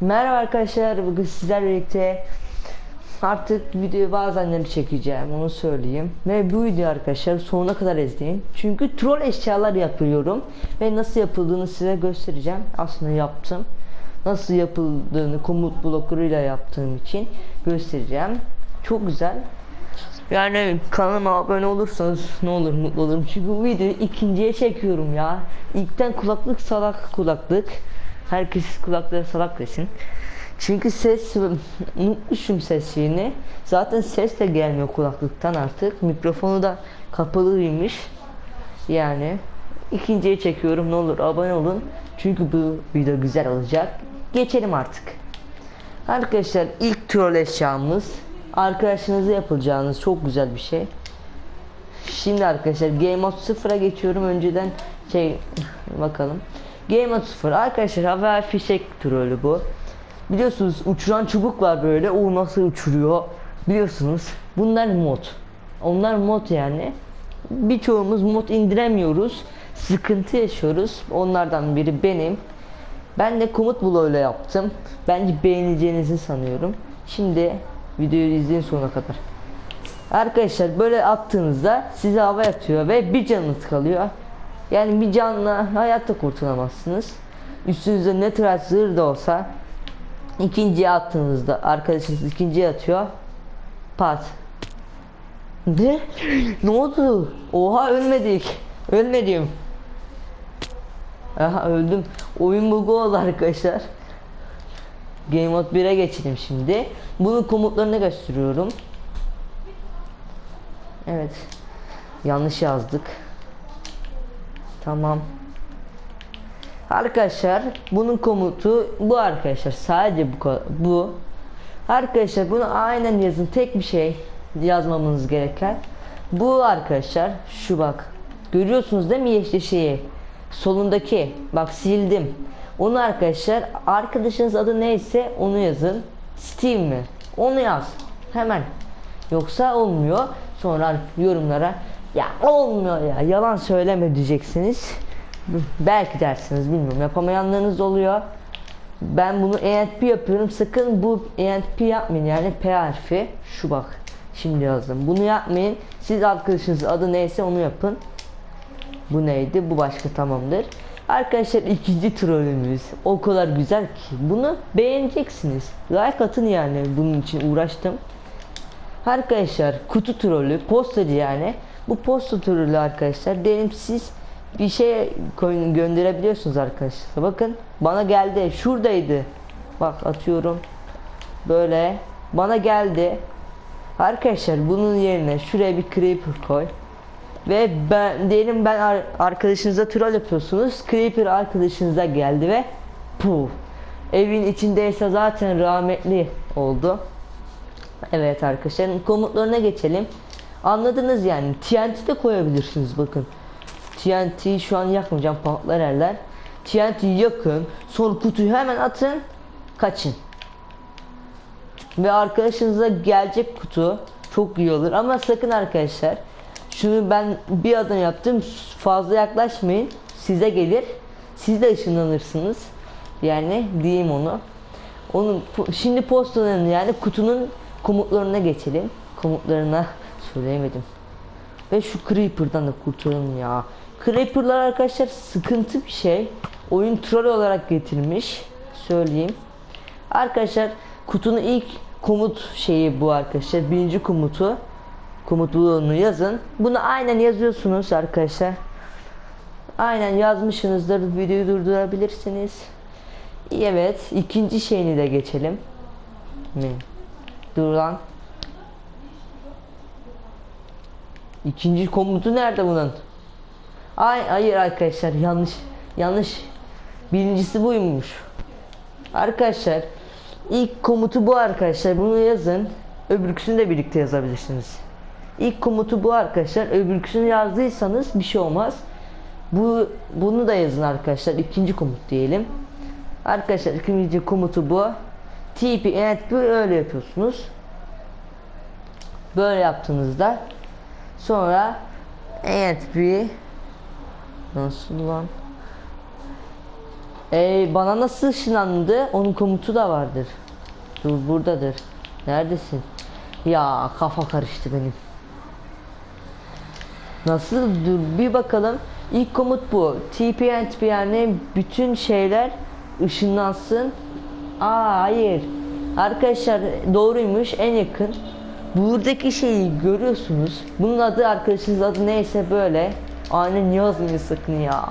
Merhaba arkadaşlar bugün sizlerle birlikte artık videoyu bazenleri çekeceğim onu söyleyeyim. Ve bu video arkadaşlar sonuna kadar izleyin. Çünkü troll eşyalar yapıyorum. Ve nasıl yapıldığını size göstereceğim. Aslında yaptım. Nasıl yapıldığını komut bloklarıyla yaptığım için göstereceğim. Çok güzel. Yani kanalıma abone olursanız ne olur mutlu olurum. Çünkü bu videoyu ikinciye çekiyorum ya. İlkten kulaklık salak kulaklık Herkes kulakları salak desin. Çünkü ses unutmuşum sesini. Zaten ses de gelmiyor kulaklıktan artık. Mikrofonu da kapalıymış. Yani ikinciye çekiyorum ne olur abone olun. Çünkü bu video güzel olacak. Geçelim artık. Arkadaşlar ilk troll eşyamız arkadaşınıza yapılacağınız çok güzel bir şey. Şimdi arkadaşlar Game Mode 0'a geçiyorum. Önceden şey bakalım. Game Mode 0 arkadaşlar haber fişek trolü bu. Biliyorsunuz uçuran çubuk var böyle. O nasıl uçuruyor? Biliyorsunuz. Bunlar mod. Onlar mod yani. Birçoğumuz mod indiremiyoruz. Sıkıntı yaşıyoruz. Onlardan biri benim. Ben de komut bloğuyla yaptım. Bence beğeneceğinizi sanıyorum. Şimdi videoyu izleyin sonuna kadar. Arkadaşlar böyle attığınızda size hava atıyor ve bir canınız kalıyor. Yani bir canla hayatta kurtulamazsınız. Üstünüzde ne tıraş zırh da olsa ikinciye attığınızda arkadaşınız ikinciye atıyor. Pat. Ne? ne oldu? Oha ölmedik. Ölmedim. Aha öldüm. Oyun bugu oldu arkadaşlar. Game Mode 1'e geçelim şimdi. Bunun komutlarını gösteriyorum. Evet. Yanlış yazdık. Tamam. Arkadaşlar bunun komutu bu arkadaşlar. Sadece bu bu. Arkadaşlar bunu aynen yazın. Tek bir şey yazmamız gereken. Bu arkadaşlar şu bak. Görüyorsunuz değil mi yeşil şeyi? Solundaki. Bak sildim. Onu arkadaşlar arkadaşınız adı neyse onu yazın. Steve mi? Onu yaz. Hemen. Yoksa olmuyor. Sonra yorumlara ya olmuyor ya yalan söyleme diyeceksiniz. Belki dersiniz bilmiyorum. Yapamayanlarınız oluyor. Ben bunu ENTP yapıyorum. Sakın bu ENTP yapmayın. Yani P harfi. Şu bak şimdi yazdım. Bunu yapmayın. Siz arkadaşınız adı neyse onu yapın. Bu neydi? Bu başka tamamdır. Arkadaşlar ikinci trolümüz. O kadar güzel ki. Bunu beğeneceksiniz. Like atın yani. Bunun için uğraştım. Arkadaşlar kutu trolü postacı yani bu posta türlü arkadaşlar diyelim siz bir şey gönderebiliyorsunuz arkadaşlar. Bakın bana geldi. Şuradaydı. Bak atıyorum. Böyle bana geldi. Arkadaşlar bunun yerine şuraya bir creeper koy. Ve ben diyelim ben arkadaşınıza troll yapıyorsunuz. Creeper arkadaşınıza geldi ve puf. Evin içindeyse zaten rahmetli oldu. Evet arkadaşlar komutlarına geçelim. Anladınız yani. TNT de koyabilirsiniz bakın. TNT şu an yakmayacağım patlar erler. TNT yakın. Sonra kutuyu hemen atın. Kaçın. Ve arkadaşınıza gelecek kutu çok iyi olur ama sakın arkadaşlar şunu ben bir adım yaptım fazla yaklaşmayın size gelir siz de ışınlanırsınız yani diyeyim onu onun şimdi postanın yani kutunun komutlarına geçelim komutlarına söyleyemedim. Ve şu Creeper'dan da kurtulalım ya. Creeper'lar arkadaşlar sıkıntı bir şey. Oyun troll olarak getirmiş. Söyleyeyim. Arkadaşlar kutunun ilk komut şeyi bu arkadaşlar. Birinci komutu. Komutluğunu yazın. Bunu aynen yazıyorsunuz arkadaşlar. Aynen yazmışsınızdır. Videoyu durdurabilirsiniz. Evet. ikinci şeyini de geçelim. Dur lan. İkinci komutu nerede bunun? Ay hayır arkadaşlar yanlış yanlış. Birincisi buymuş. Arkadaşlar ilk komutu bu arkadaşlar. Bunu yazın. Öbürküsünü de birlikte yazabilirsiniz. İlk komutu bu arkadaşlar. Öbürküsünü yazdıysanız bir şey olmaz. Bu bunu da yazın arkadaşlar. İkinci komut diyelim. Arkadaşlar ikinci komutu bu. TP evet bu öyle yapıyorsunuz. Böyle yaptığınızda Sonra evet bir nasıl lan Ee, bana nasıl ışınlandı? Onun komutu da vardır. Dur buradadır. Neredesin? Ya kafa karıştı benim. Nasıl? Dur bir bakalım. İlk komut bu. TP yani bütün şeyler ışınlansın. Aa hayır. Arkadaşlar doğruymuş en yakın. Buradaki şeyi görüyorsunuz. Bunun adı arkadaşınız adı neyse böyle. Aynen yazmayın sakın ya.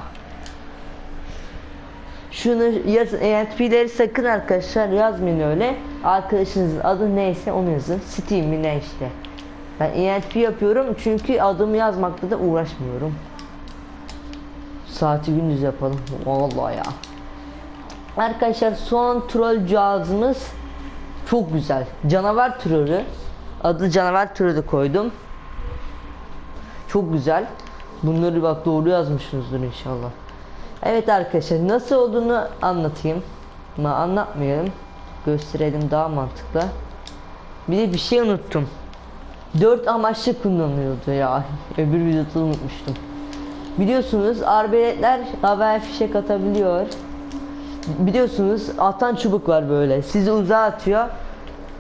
Şunu yaz, ENTP'leri sakın arkadaşlar yazmayın öyle. Arkadaşınızın adı neyse onu yazın. Steam mi ne işte. Ben ENTP yapıyorum çünkü adımı yazmakta da uğraşmıyorum. Saati gündüz yapalım. Vallahi ya. Arkadaşlar son troll cihazımız çok güzel. Canavar trolü. Adı canavar trolü koydum. Çok güzel. Bunları bak doğru yazmışsınızdır inşallah. Evet arkadaşlar nasıl olduğunu anlatayım. Ama anlatmayalım. Gösterelim daha mantıklı. Bir de bir şey unuttum. Dört amaçlı kullanılıyordu ya. Öbür videoda unutmuştum. Biliyorsunuz arbeletler havaya fişek atabiliyor. Biliyorsunuz atan çubuk var böyle. Sizi uzağa atıyor.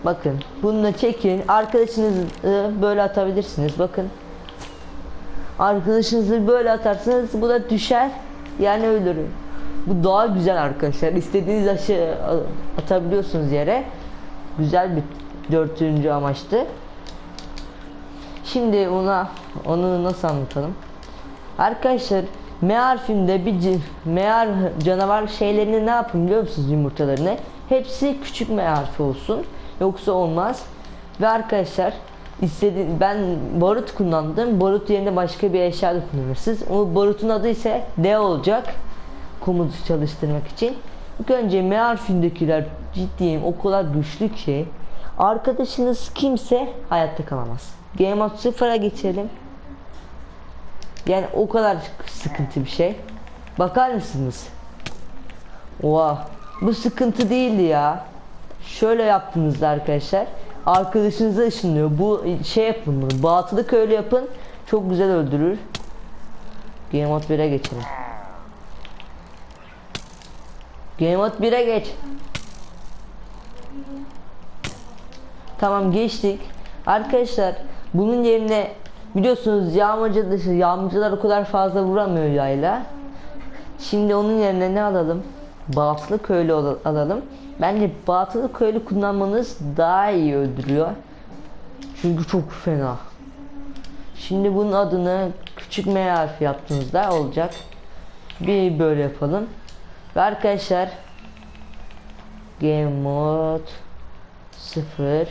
Bakın bununla çekin. Arkadaşınızı böyle atabilirsiniz. Bakın. Arkadaşınızı böyle atarsanız bu da düşer. Yani ölür. Bu daha güzel arkadaşlar. İstediğiniz aşı atabiliyorsunuz yere. Güzel bir dörtüncü amaçtı. Şimdi ona onu nasıl anlatalım? Arkadaşlar M harfinde bir c- M har- canavar şeylerini ne yapın biliyor musunuz yumurtalarını? Hepsi küçük M harfi olsun. Yoksa olmaz. Ve arkadaşlar istedi ben barut kullandım. Barut yerine başka bir eşya da kullanırsınız. O barutun adı ise D olacak. Komutu çalıştırmak için. İlk önce M harfindekiler ciddiyim o kadar güçlü ki arkadaşınız kimse hayatta kalamaz. Game mode sıfıra geçelim. Yani o kadar sıkıntı bir şey. Bakar mısınız? Oha. Bu sıkıntı değildi ya. Şöyle yaptığınızda arkadaşlar. Arkadaşınıza ışınlıyor. Bu şey yapın bunu. Batılı köylü yapın. Çok güzel öldürür. Game mode 1'e geçelim. Game mode 1'e geç. Tamam geçtik. Arkadaşlar bunun yerine biliyorsunuz yağmacı yağmacılar o kadar fazla vuramıyor yayla. Şimdi onun yerine ne alalım? Batılı köylü al- alalım. Bence batılı köylü kullanmanız daha iyi öldürüyor. Çünkü çok fena. Şimdi bunun adını küçük M harfi yaptığınızda olacak. Bir böyle yapalım. Ve arkadaşlar Game mode 0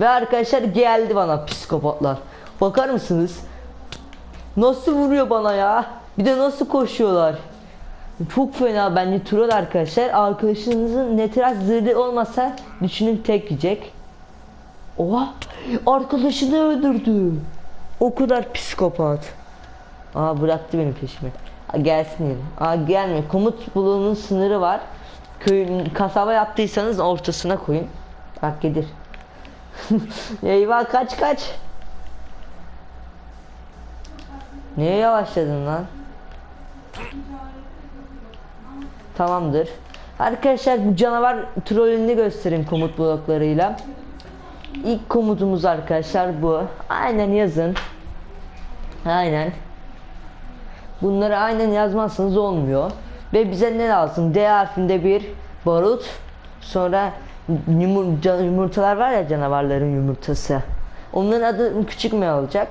Ve arkadaşlar geldi bana psikopatlar. Bakar mısınız? Nasıl vuruyor bana ya? Bir de nasıl koşuyorlar? Çok fena bence troll arkadaşlar. Arkadaşınızın ne biraz zırhı olmasa düşünün tek yiyecek. Oha! Arkadaşını öldürdü. O kadar psikopat. Aa bıraktı benim peşimi. Aa, gelsin yine. Aa gelmiyor. Komut bloğunun sınırı var. Köyün kasaba yaptıysanız ortasına koyun. Bak gelir. Eyvah kaç kaç. Niye yavaşladın lan? Tamamdır. Arkadaşlar bu canavar trolünü göstereyim komut bloklarıyla. İlk komutumuz arkadaşlar bu. Aynen yazın. Aynen. Bunları aynen yazmazsanız olmuyor. Ve bize ne lazım? D harfinde bir barut. Sonra yumur- yumurtalar var ya canavarların yumurtası. Onların adı küçük M olacak.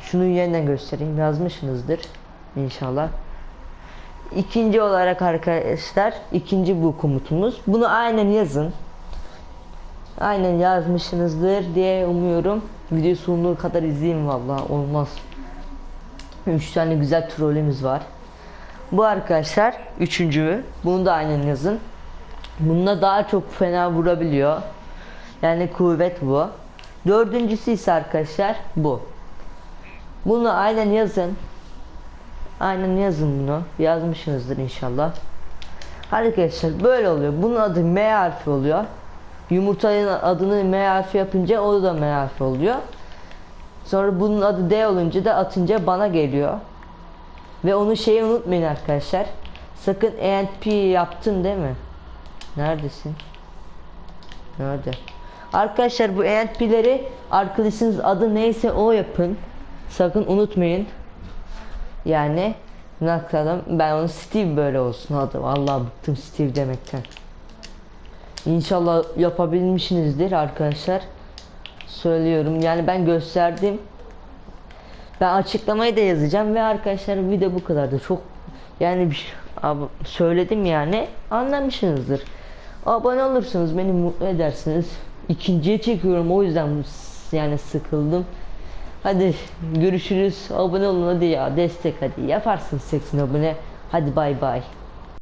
Şunu yeniden göstereyim. Yazmışsınızdır. İnşallah. İkinci olarak arkadaşlar ikinci bu komutumuz. Bunu aynen yazın. Aynen yazmışsınızdır diye umuyorum. Video sonuna kadar izleyin vallahi olmaz. 3 tane güzel trollümüz var. Bu arkadaşlar üçüncü. Bunu da aynen yazın. Bununla daha çok fena vurabiliyor. Yani kuvvet bu. Dördüncüsü ise arkadaşlar bu. Bunu aynen yazın. Aynen yazın bunu. Yazmışsınızdır inşallah. Arkadaşlar böyle oluyor. Bunun adı M harfi oluyor. Yumurtanın adını M harfi yapınca o da M harfi oluyor. Sonra bunun adı D olunca da atınca bana geliyor. Ve onu şeyi unutmayın arkadaşlar. Sakın ENP yaptın değil mi? Neredesin? Nerede? Arkadaşlar bu ENP'leri arkadaşınız adı neyse o yapın. Sakın unutmayın. Yani bakalım ben onu Steve böyle olsun adı. Vallahi bıktım Steve demekten. İnşallah yapabilmişsinizdir arkadaşlar. Söylüyorum yani ben gösterdim. Ben açıklamayı da yazacağım ve arkadaşlar video bu kadardı. Çok yani bir şey- söyledim yani anlamışsınızdır. Abone olursanız beni mutlu edersiniz. İkinciye çekiyorum o yüzden yani sıkıldım. Hadi görüşürüz. Abone olun hadi ya destek hadi. Yaparsın 80 abone. Hadi bay bay.